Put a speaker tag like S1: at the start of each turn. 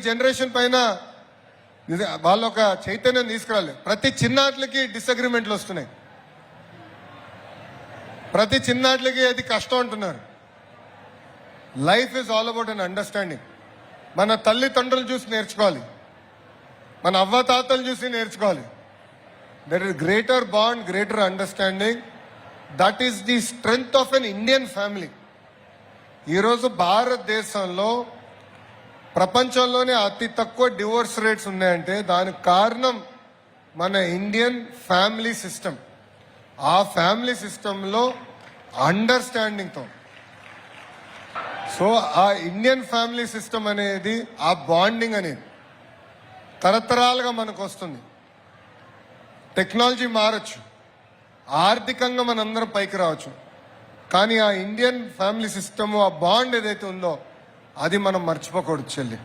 S1: Generation పైన వాళ్ళ ఒక చైతన్యం తీసుకురాలి. ప్రతి చిన్నాట్లకి డిసగ్రిమెంట్లు వస్తున్నాయి. ప్రతి చిన్నాట్లకి అది కష్టం అంటున్నారు. Life is all about an understanding మన తల్లిదండ్రులు చూసి నేర్చుకోవాలి. మన అవ్వతాతలు చూసి నేర్చుకోవాలి. That is greater bond greater understanding that is the strength of an Indian family ఈరోజు భారతదేశంలో ప్రపంచంలోనే అతి తక్కువ డివోర్స్ రేట్స్ ఉన్నాయంటే దానికి కారణం మన ఇండియన్ ఫ్యామిలీ సిస్టమ్. ఆ ఫ్యామిలీ సిస్టంలో అండర్స్టాండింగ్తో. సో ఆ ఇండియన్ ఫ్యామిలీ సిస్టమ్ అనేది ఆ బాండింగ్ అనేది తరతరాలుగా మనకు వస్తుంది టెక్నాలజీ మారచ్చు. ఆర్థికంగా మనందరం పైకి రావచ్చు. కానీ ఆ ఇండియన్ ఫ్యామిలీ సిస్టమ్ ఆ బాండ్ ఏదైతే ఉందో అది మనం మర్చిపోకూడదు చెల్లి.